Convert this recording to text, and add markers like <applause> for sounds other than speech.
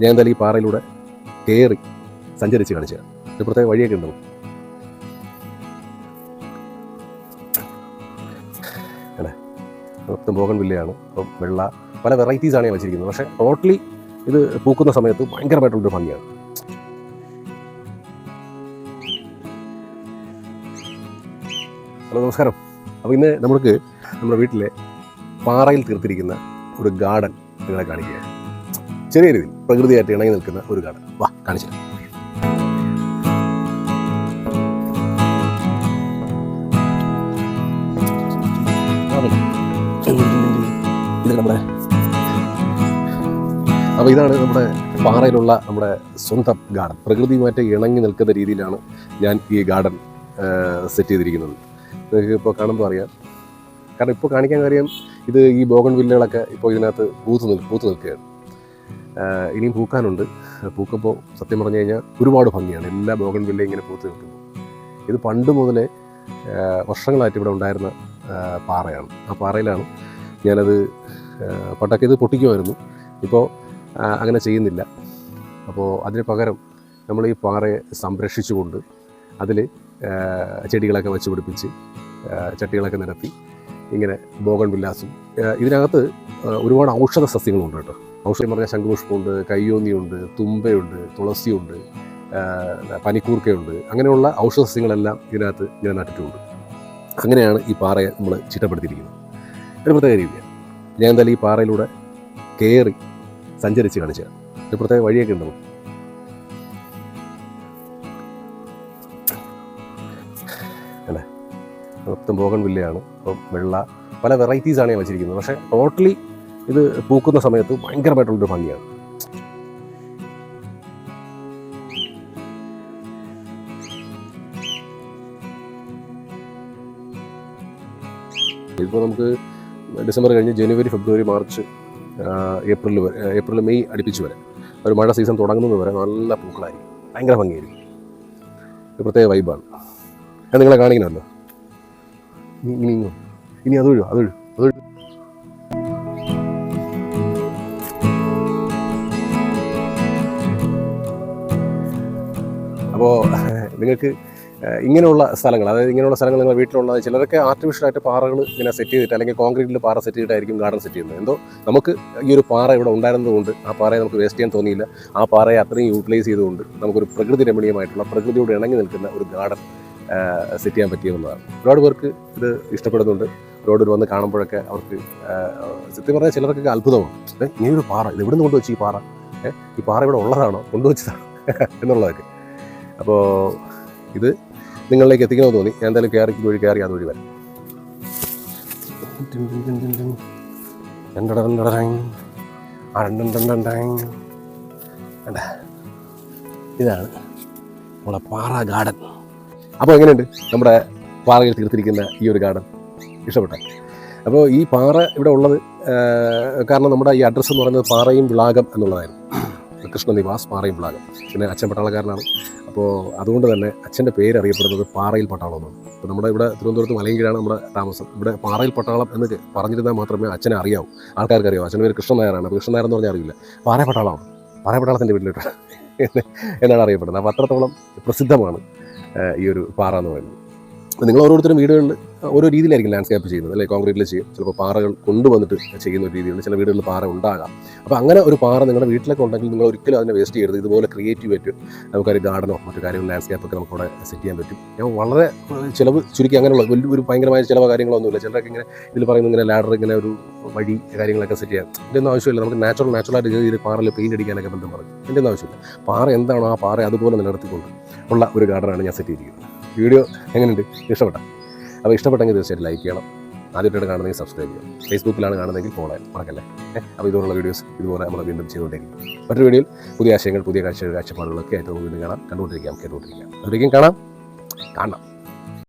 ഞാൻ എന്തായാലും ഈ പാറയിലൂടെ കയറി സഞ്ചരിച്ച് കാണിച്ചു ഒരു പ്രത്യേക വഴിയൊക്കെ ഉണ്ടാവും അല്ലേ? മൊത്തം ബോഗൺ വില്ലയാണ്. അപ്പം വെള്ള പല വെറൈറ്റീസാണ് ഞാൻ വെച്ചിരിക്കുന്നത്. പക്ഷേ ടോട്ടലി ഇത് പൂക്കുന്ന സമയത്ത് ഭയങ്കരമായിട്ടുള്ളൊരു ഭംഗിയാണ്. ഹലോ നമസ്കാരം. അപ്പോൾ ഇന്ന് നമുക്ക് നമ്മുടെ വീട്ടിലെ പാറയിൽ തീർത്തിരിക്കുന്ന ഒരു ഗാർഡൻ നിങ്ങളെ കാണിക്കുക ചെറിയ രീതിയിൽ പ്രകൃതിയായിട്ട് ഇണങ്ങി നിൽക്കുന്ന ഒരു കാട്. വാ കാണിച്ചു. ഇത് അപ്പോൾ ഇതാണ് നമ്മുടെ പാറയിലുള്ള നമ്മുടെ സ്വന്തം ഗാർഡൻ. പ്രകൃതിയുമായിട്ട് ഇണങ്ങി നിൽക്കുന്ന രീതിയിലാണ് ഞാൻ ഈ ഗാർഡൻ സെറ്റ് ചെയ്തിരിക്കുന്നത്. നിങ്ങൾക്ക് ഇപ്പോൾ കാണുമ്പോൾ അറിയാം. കാരണം ഇപ്പോൾ കാണിക്കാൻ കാര്യം ഇത് ഈ ബോഗൺ വില്ലകളൊക്കെ ഇപ്പോൾ ഇതിനകത്ത് പൂത്ത് നിൽ പൂത്ത് നിൽക്കുകയാണ്. ഇനിയും പൂക്കാനുണ്ട്. പൂക്കപ്പോൾ സത്യം പറഞ്ഞു കഴിഞ്ഞാൽ ഒരുപാട് ഭംഗിയാണ്. എല്ലാ ബോഗൺ വില്ല ഇങ്ങനെ പൂത്ത് നിൽക്കുന്നു. ഇത് പണ്ട് മുതലേ വർഷങ്ങളായിട്ട് ഇവിടെ ഉണ്ടായിരുന്ന പാറയാണ്. ആ പാറയിലാണ് ഞാനത് പട്ടൊക്കെ ഇത് പൊട്ടിക്കുമായിരുന്നു. ഇപ്പോൾ അങ്ങനെ ചെയ്യുന്നില്ല. അപ്പോൾ അതിന് പകരം നമ്മൾ ഈ പാറയെ സംരക്ഷിച്ചുകൊണ്ട് അതിൽ ചെടികളൊക്കെ വെച്ച് പിടിപ്പിച്ച് ചട്ടികളൊക്കെ നിരത്തി ഇങ്ങനെ ബോഗൺ വില്ലാസും ഇതിനകത്ത് ഒരുപാട് ഔഷധ സസ്യങ്ങളുണ്ട് കേട്ടോ. ഔഷധം പറഞ്ഞാൽ ശംഖുപുഷ്പമുണ്ട് കയ്യോന്നിയുണ്ട് തുമ്പയുണ്ട് തുളസിയുണ്ട് പനിക്കൂർക്കയുണ്ട്. അങ്ങനെയുള്ള ഔഷധ സസ്യങ്ങളെല്ലാം ഇതിനകത്ത് ഞാൻ നട്ടിട്ടുണ്ട്. അങ്ങനെയാണ് ഈ പാറയെ നമ്മൾ ചിട്ടപ്പെടുത്തിയിരിക്കുന്നത്. ഒരു പ്രത്യേക രീതിയാണ്. ഞാൻ എന്തായാലും ഈ പാറയിലൂടെ കയറി സഞ്ചരിച്ച് കാണിച്ചു തരാം. ഒരു പ്രത്യേക വഴിയൊക്കെ ഉണ്ടാവും അല്ലേ? മൊത്തം ബോഗൺ വില്ലയാണ് അപ്പം വെള്ള പല വെറൈറ്റീസാണ് ഞാൻ വെച്ചിരിക്കുന്നത്. പക്ഷേ ടോട്ടലി ഇത് പൂക്കുന്ന സമയത്ത് ഭയങ്കരമായിട്ടുള്ളൊരു ഭംഗിയാണ് ഇപ്പോൾ നമുക്ക് ഡിസംബർ കഴിഞ്ഞ് ജനുവരി ഫെബ്രുവരി മാർച്ച് ഏപ്രിൽ വരെ ഏപ്രിൽ മെയ് അടുപ്പിച്ച് വരെ ഒരു മഴ സീസൺ തുടങ്ങുന്നത് വരെ നല്ല പൂക്കളായിരിക്കും ഭയങ്കര ഭംഗിയായിരിക്കും ഒരു പ്രത്യേക വൈബാണ് ഞാൻ നിങ്ങളെ കാണിക്കണമല്ലോ ഇനി ഇനി അതൊഴു അതൊഴു അപ്പോൾ <laughs> നിങ്ങൾക്ക് ഇങ്ങനെയുള്ള സ്ഥലങ്ങൾ അതായത് ഇങ്ങനെയുള്ള സ്ഥലങ്ങൾ നിങ്ങളുടെ വീട്ടിലുള്ള ചിലരൊക്കെ ആർട്ടിഫിഷ്യലായിട്ട് പാറകൾ ഇങ്ങനെ സെറ്റ് ചെയ്തിട്ട് അല്ലെങ്കിൽ കോൺക്രീറ്റിൽ പാറ സെറ്റ് ചെയ്തിട്ടായിരിക്കും ഗാർഡൻ സെറ്റ് ചെയ്യുന്നത്. എന്തോ നമുക്ക് ഈ ഒരു പാറ ഇവിടെ ഉണ്ടായിരുന്നതുകൊണ്ട് ആ പാറയെ നമുക്ക് വേസ്റ്റ് ചെയ്യാൻ തോന്നിയില്ല. ആ പാറയെ അത്രയും യൂട്ടിലൈസ് ചെയ്തുകൊണ്ട് നമുക്കൊരു പ്രകൃതി രമണീയമായിട്ടുള്ള പ്രകൃതിയോട് ഇണങ്ങി നിൽക്കുന്ന ഒരു ഗാർഡൻ സെറ്റ് ചെയ്യാൻ പറ്റിയെന്നുള്ളതാണ്. ഒരുപാട് പേർക്ക് ഇത് ഇഷ്ടപ്പെടുന്നുണ്ട്. റോഡിൽ വന്ന് കാണുമ്പോഴൊക്കെ അവർക്ക് സത്യം പറഞ്ഞാൽ ചിലർക്കൊക്കെ അത്ഭുതമാണ്. ഇങ്ങനെ ഒരു പാറ ഇത് എവിടെ നിന്ന് കൊണ്ടുവച്ചു ഈ പാറ? ഈ പാറ ഇവിടെ ഉള്ളതാണോ? കൊണ്ടുവച്ചതാണോ? <laughs> എന്നുള്ളതൊക്കെ. അപ്പോൾ ഇത് നിങ്ങളിലേക്ക് എത്തിക്കണമെന്ന് തോന്നി. ഞാൻ എന്തായാലും കയറി വഴി കയറി അതുവഴി വരാം രണ്ടടരണ്ടടരങ്. അരണ്ടണ്ടണ്ടണ്ടങ്. കണ്ടാ? ഇതാണ് നമ്മുടെ പാറ ഗാർഡൻ. അപ്പോൾ എങ്ങനെയുണ്ട്? നമ്മുടെ പാറയിൽ തീർത്തിരിക്കുന്ന ഈ ഒരു ഗാർഡൻ. ഇഷ്ടപ്പെട്ട? അപ്പോൾ ഈ പാറ ഇവിടെ ഉള്ളത് കാരണം നമ്മുടെ ഈ അഡ്രസ്സ് എന്ന് പറയുന്നത് പാറയും വിളാകം എന്നുള്ളതായിരുന്നു. കൃഷ്ണനിവാസ് പാറയും വിളാകം പിന്നെ അച്ഛൻ പട്ടാളക്കാരനാണ്. അപ്പോൾ അതുകൊണ്ട് തന്നെ അച്ഛന്റെ പേര് അറിയപ്പെടുന്നത് പാറയിൽ പട്ടാളം എന്നാണ് അപ്പോൾ നമ്മുടെ ഇവിടെ തിരുവനന്തപുരത്ത് മലയങ്കിലാണ് നമ്മുടെ താമസം. ഇവിടെ പാറയിൽ പട്ടാളം എന്ന് പറഞ്ഞിരുന്നാൽ മാത്രമേ അച്ഛനെ അറിയാവൂ. ആൾക്കാർക്ക് അറിയാവൂ. അച്ഛന്റെ പേര് കൃഷ്ണൻ നായരാണ്. അപ്പോൾ കൃഷ്ണൻ എന്ന് പറഞ്ഞാൽ അറിയില്ല. പാറ പട്ടാളമാണ്. പാറ പട്ടാളത്തിന്റെ വീട്ടിലിട്ട്. എന്നാണ് അറിയപ്പെടുന്നത്. അപ്പോൾ അത്രത്തോളം പ്രസിദ്ധമാണ് ഈ ഒരു പാറ എന്ന് പറയുന്നത്. നിങ്ങൾ ഓരോരുത്തരും വീടുകളിൽ ഓരോ രീതിയിലായിരിക്കും ലാൻഡ്സ്കേപ്പ് ചെയ്യുന്നത് അല്ലെ? കോൺക്രീറ്റിൽ ചെയ്യും. ചിലപ്പോൾ പാറകൾ കൊണ്ടുവന്നിട്ട് ചെയ്യുന്ന ഒരു രീതിയുണ്ട് ചില വീടുകളിൽ പാറ ഉണ്ടാകാം. അപ്പോൾ അങ്ങനെ ഒരു പാറ നിങ്ങളുടെ വീട്ടിലൊക്കെ ഉണ്ടെങ്കിൽ നിങ്ങൾ ഒരിക്കലും അതിനെ വേസ്റ്റ് ചെയ്യരുത്. ഇതുപോലെ ക്രിയേറ്റീവ് ആയിട്ട് നമുക്കൊരു ഗാർഡനോ മറ്റു കാര്യങ്ങൾ ലാൻഡ്സ്കേപ്പൊക്കെ നമുക്ക് അവിടെ സെറ്റ് ചെയ്യാൻ പറ്റും. ഞാൻ വളരെ ചിലവ് ചുരുക്കി അങ്ങനെയുള്ള വലിയ ഒരു ഭയങ്കരമായ ചിലവ് കാര്യങ്ങളൊന്നുമില്ല ചിലരൊക്കെ ഇങ്ങനെ ഇതിൽ പറയുന്ന ഇങ്ങനെ ലാഡർ ഇങ്ങനെ ഒരു വഴി കാര്യങ്ങളൊക്കെ സെറ്റ് ചെയ്യാം. ഇതിന്റെ ഒന്നും ആവശ്യമില്ല. നമുക്ക് നാച്ചുറൽ നാച്ചുറലായിട്ട് ചെയ്ത് പാറയിൽ പെയിന്റ് അടിക്കാനൊക്കെ ബന്ധം ഇതിന്റെ ഒന്നും ആവശ്യമില്ല. പാറ എന്താണോ ആ പാറ അതുപോലെ നിലനിർത്തിക്കൊണ്ട് ഉള്ള ഒരു ഗാർഡനാണ് ഞാൻ സെറ്റ് ചെയ്തിരിക്കുന്നത്. വീഡിയോ എങ്ങനെയുണ്ട്? ഇഷ്ടപ്പെട്ട? അപ്പോൾ ഇഷ്ടപ്പെട്ടെങ്കിൽ തീർച്ചയായിട്ടും ലൈക്ക് ചെയ്യണം. ആദ്യമായിട്ട് കാണുന്നെങ്കിൽ സബ്സ്ക്രൈബ് ചെയ്യണം ഫേസ്ബുക്കിലാണ് കാണുന്നതെങ്കിൽ ഫോളോ ചെയ്യാൻ മറക്കല്ലേ? അപ്പോൾ ഇതുപോലുള്ള വീഡിയോസ് ഇതുപോലെ നമ്മൾ വീണ്ടും ചെയ്തുകൊണ്ടിരിക്കും മറ്റൊരു വീഡിയോയിൽ പുതിയ ആശയങ്ങൾ പുതിയ കാഴ്ച കാഴ്ചപ്പാടുകളൊക്കെ ആയിട്ട് നമുക്ക് വീണ്ടും കാണാം. കണ്ടുകൊണ്ടിരിക്കാം കേട്ടുകൊണ്ടിരിക്കാം. അതിലേക്കും കാണാം. കാണാം